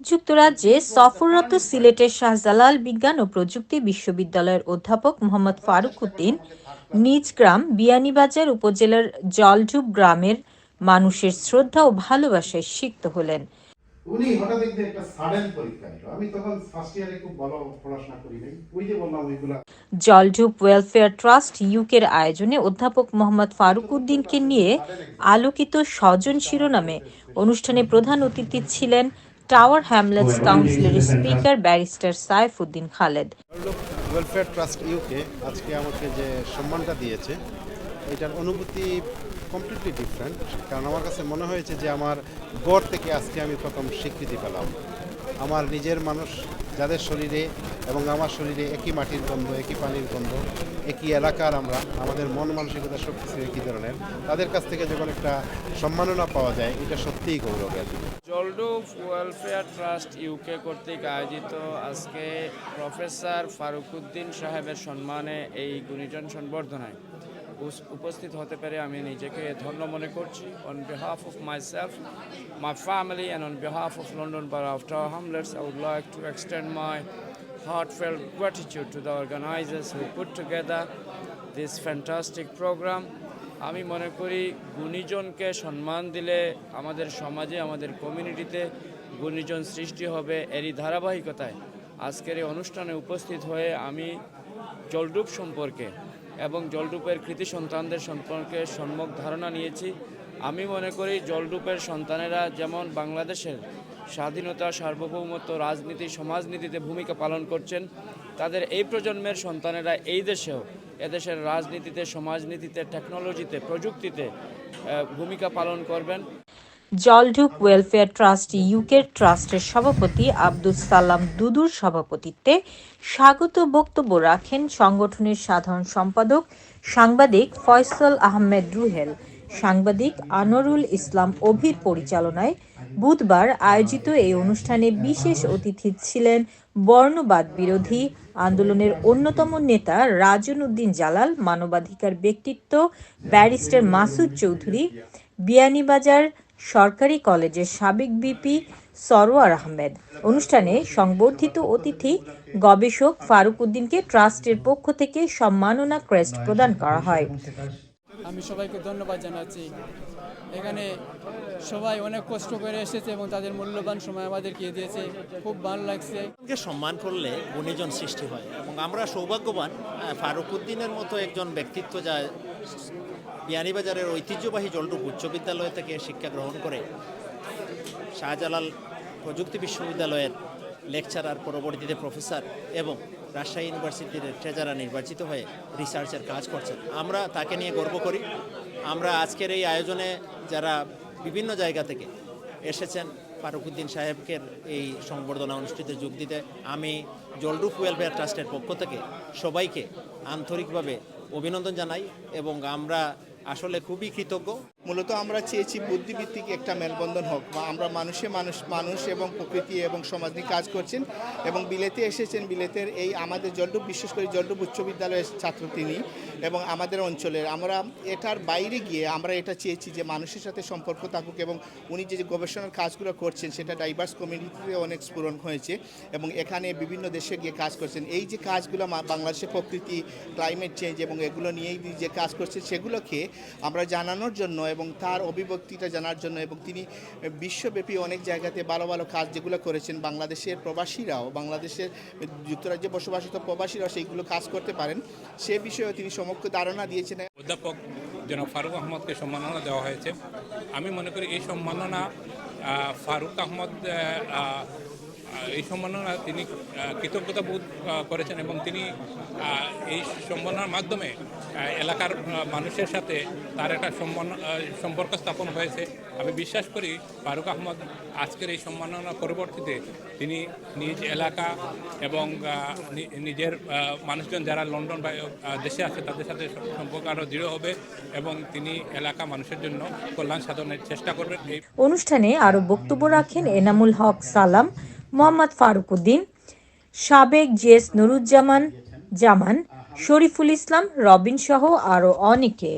যুক্তরাজ্যে সফররত সিলেটের শাহজালাল বিজ্ঞান ও প্রযুক্তি বিশ্ববিদ্যালয়ের অধ্যাপক মোহাম্মদ ফারুক উদ্দিন নিজ গ্রাম বিয়ানীবাজার উপজেলার জলঢুপ গ্রামের মানুষের শ্রদ্ধা ও ভালোবাসায় সিক্ত হলেন। উনি হঠাৎ দেখতে একটা সাডেন পরীক্ষা নিল আমি তখন ফার্স্ট ইয়ারে খুব ভালো পড়াশোনা করি নাই। ওই যে বললাম ওইগুলা জলঢুপ ওয়েলফেয়ার ট্রাস্ট ইউকের আয়োজনে অধ্যাপক মোহাম্মদ ফারুক উদ্দিনকে নিয়ে আলোকিত স্বজন শিরোনামে অনুষ্ঠানে প্রধান অতিথি ছিলেন টাওয়ার হ্যামলেটস কাউন্সিলের speaker barrister Saif Uddin Khaled welfare trust UK আজকে আমাকে যে সম্মানটা দিয়েছে এটার অনুভূতি কমপ্লিটলি ডিফারেন্ট কারণ আমার কাছে মনে হয়েছে যে আমার গড় থেকে আজকে আমি প্রথম স্বীকৃতি পেলাম। আমার নিজের মানুষ, যাদের শরীরে এবং আমার শরীরে একই মাটির গন্ধ, একই পানির গন্ধ, একই এলাকার আমরা, আমাদের মন মানসিকতা সব কিছু একই ধরনের, তাদের কাছ থেকে যখন একটা সম্মাননা পাওয়া যায়, এটা সত্যিই গৌরবের। জলডুপ ওয়েলফেয়ার ট্রাস্ট ইউকে কর্তৃক আয়োজিত আজকে প্রফেসর ফারুকুদ্দিন সাহেবের সম্মানে এই গুণীজন সংবর্ধনায়। উপস্থিত হতে পেরে আমি নিজেকে ধন্য মনে করছি। On behalf of myself my family and on behalf of London bar of Hamlets I would like to extend my heartfelt gratitude to the organizers who put together this fantastic program. আমি মনে করি গুণীজনকে সম্মান দিলে আমাদের সমাজে, আমাদের কমিউনিটিতে গুণীজন সৃষ্টি হবে এরই ধারাবাহিকতায়। আজকের এই অনুষ্ঠানে উপস্থিত হয়ে আমি জলডুপ সম্পর্কে এবং জলডুপের কৃতি সন্তানদের সম্পর্কে সম্যক ধারণা নিয়েছি। আমি মনে করি জলডুপের সন্তানেরা যেমন বাংলাদেশের স্বাধীনতা সার্বভৌমত্ব, রাজনীতি, সমাজনীতিতে ভূমিকা পালন করছেন, তাদের এই প্রজন্মের সন্তানেরা এই দেশেও এদেশের রাজনীতিতে, সমাজনীতিতে টেকনোলজিতে প্রযুক্তিতে ভূমিকা পালন করবেন। জলঢুপ ওয়েলফেয়ার ট্রাস্ট ইউকের ট্রাস্টের সভাপতি আব্দুল সালাম দুদুর সভাপতিত্বে স্বাগত বক্তব্য রাখেন সংগঠনের সাধারণ সম্পাদক সাংবাদিক ফয়সল আহমেদ রুহেল। সাংবাদিক আনোয়ারুল ইসলাম অভির পরিচালনায় বুধবার আয়োজিত এই অনুষ্ঠানে বিশেষ অতিথি ছিলেন বর্ণবাদ বিরোধী আন্দোলনের অন্যতম নেতা রাজন উদ্দিন জালাল, মানবাধিকার ব্যক্তিত্ব ব্যারিস্টার মাসুদ চৌধুরী, বিয়ানীবাজার সরকারি কলেজের সাবেক বিপি সরোয়ার আহমেদ। অনুষ্ঠানে সংবর্ধিত অতিথি গবেষক ফারুক উদ্দিনকে ট্রাস্টের পক্ষ থেকে সম্মাননা ক্রেস্ট প্রদান করা হয়। আমি সবাইকে ধন্যবাদ জানাচ্ছি। এখানে সবাই অনেক কষ্ট করে এসেছে এবং তাদের মূল্যবান সময় আমাদেরকে দিয়েছে। খুব ভালো লাগছে। কে সম্মান করলে গুণীজন সৃষ্টি হয়? এবং আমরা সৌভাগ্যবান আহ, ফারুকউদ্দিনের মতো একজন ব্যক্তিত্ব যা বিয়ানীবাজারের ঐতিহ্যবাহী জলডুপ উচ্চ বিদ্যালয় থেকে শিক্ষা গ্রহণ করে শাহজালাল প্রযুক্তি বিশ্ববিদ্যালয়ের লেকচারার পরবর্তীতে প্রফেসর এবং রাজশাহী ইউনিভার্সিটির ট্রেজারার নির্বাচিত হয়ে রিসার্চের কাজ করছেন। আমরা তাকে নিয়ে গর্ব করি। আমরা আজকের এই আয়োজনে যারা বিভিন্ন জায়গা থেকে এসেছেন ফারুকুদ্দিন সাহেবকে এই সংবর্ধনা অনুষ্ঠিতে যোগ দিতে, আমি জলরুফ ওয়েলফেয়ার ট্রাস্টের পক্ষ থেকে সবাইকে আন্তরিকভাবে অভিনন্দন জানাই এবং আমরা আসলে খুবই কৃতজ্ঞ। মূলত আমরা চেয়েছি বুদ্ধিভিত্তিক একটা মেলবন্ধন হোক। বা আমরা মানুষে মানুষ মানুষ এবং প্রকৃতি এবং সমাজ নিয়ে কাজ করছেন এবং বিলেতে এসেছেন। বিলেতের এই আমাদের জলডুব বিশেষ করে জলডুব উচ্চ বিদ্যালয়ের ছাত্র তিনি এবং আমাদের অঞ্চলের। আমরা এটার বাইরে গিয়ে আমরা এটা চেয়েছি যে মানুষের সাথে সম্পর্ক থাকুক এবং উনি যে গবেষণার কাজগুলো করছেন সেটা ডাইভার্স কমিউনিটিতে অনেক স্ফুরণ হয়েছে এবং এখানে বিভিন্ন দেশে গিয়ে কাজ করছেন। এই যে কাজগুলো বাংলাদেশের প্রকৃতি ক্লাইমেট চেঞ্জ এবং এগুলো নিয়েই যে কাজ করছে সেগুলোকে আমরা জানানোর জন্য এবং তার অভিব্যক্তিটা জানার জন্য এবং তিনি বিশ্বব্যাপী অনেক জায়গাতে ভালো ভালো কাজ যেগুলো করেছেন বাংলাদেশের প্রবাসীরাও বাংলাদেশের যুক্তরাজ্যে বসবাসিত প্রবাসীরাও সেইগুলো কাজ করতে পারেন। সে বিষয়েও তিনি সমগ্র ধারণা দিয়েছেন। অধ্যাপক জনাব ফারুক আহমদকে সম্মাননা দেওয়া হয়েছে। আমি মনে করি এই সম্মাননা ফারুক আহমদ আহ, আহ, এই সম্মাননা তিনি কৃতজ্ঞতা বোধ করেছেন এবং তিনি এই সম্মাননার মাধ্যমে এলাকার মানুষের সাথে তার একটা সম্মান সম্পর্ক স্থাপন হয়েছে। আমি বিশ্বাস করি ফারুক আহমদ আজকের এই সম্মাননা পরবর্তীতে তিনি নিজ এলাকা এবং নিজের মানুষজন যারা লন্ডন বা দেশে আছে তাদের সাথে সম্পর্ক আরও দৃঢ় হবে এবং তিনি এলাকা মানুষের জন্য কল্যাণ সাধনের চেষ্টা করবেন। এই অনুষ্ঠানে আরও বক্তব্য রাখেন এনামুল হক সালাম। মোহাম্মদ ফারুক উদ্দিন সাবেক জেস নুরুজ্জামান জামান শরীফুল ইসলাম রবিন সহ আরও অনেকে।